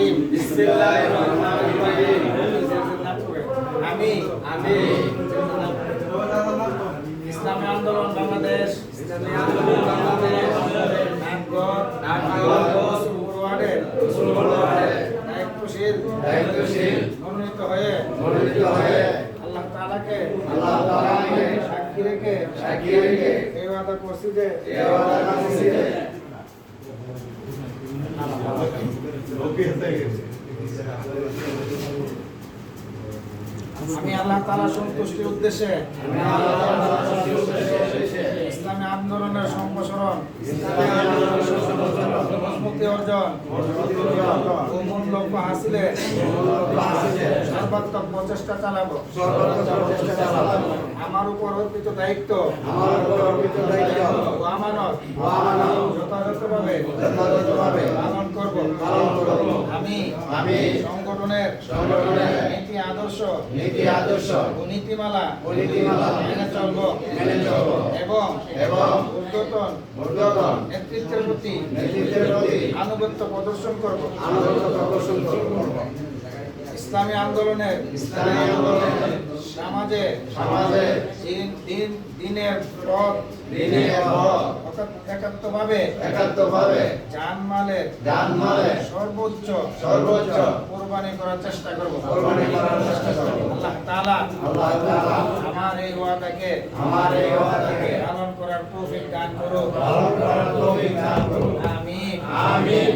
রহিম বিসমিল্লাহির রহমানির রহিম আমি আমি ইসলামী আন্দোলন বাংলাদেশ। ইসলামী আন্দোলন বাংলাদেশ। ওয়ার্ডের। রসুলপুর ওয়ার্ডের। দায়িত্বশীল। দায়িত্বশীল। মনোনীত হয়ে। মনোনীত হয়ে। আল্লাহ তাআলাকে আল্লাহ তাআলাকে সাক্ষী রেখে সাক্ষী রেখে এই ওয়াদা করছি যে এই ওয়াদা করছি যে আমি আল্লাহ তাআলা সন্তুষ্টির উদ্দেশ্যে ইসলামী আন্দোলনের সম্প্রসারণ মজবুতি অর্জন ও মূল লক্ষ্য হাসিলে সর্বাত্মক প্রচেষ্টা চালাবো। আমার উপর অর্পিত দায়িত্ব। আমার আমানত যথাযথভাবে যথাযথভাবে পালন করব পালন করব। আমি আমি সংগঠনের সংগঠনের নীতি আদর্শ। নীতি আদর্শ। ও নীতিমালা নীতিমালা মেনে চলব। মেনে চলব। এবং এবং ঊর্ধ্বতন ঊর্ধ্বতন নেতৃত্বের প্রতি নেতৃত্বের প্রতি আনুগত্য প্রদর্শন করব। আনুগত্য প্রদর্শন করব। ইসলামী আন্দোলনের ইসলামী আন্দোলনের সমাজে সমাজে দিন দিন দিনের পথ দিনের পথ একাত্মভাবে একাত্মভাবে জানমালের জানমালের সর্বোচ্চ সর্বোচ্চ কোরবানি করার চেষ্টা করব। কোরবানি করার চেষ্টা করব। আল্লাহ তাআলা আল্লাহ তাআলা আমার এই ওয়াদাকে আমার এই ওয়াদাকে পালন করার তৌফিক দান করুন পালন করার তৌফিক দান করুন আমিন। আমিন।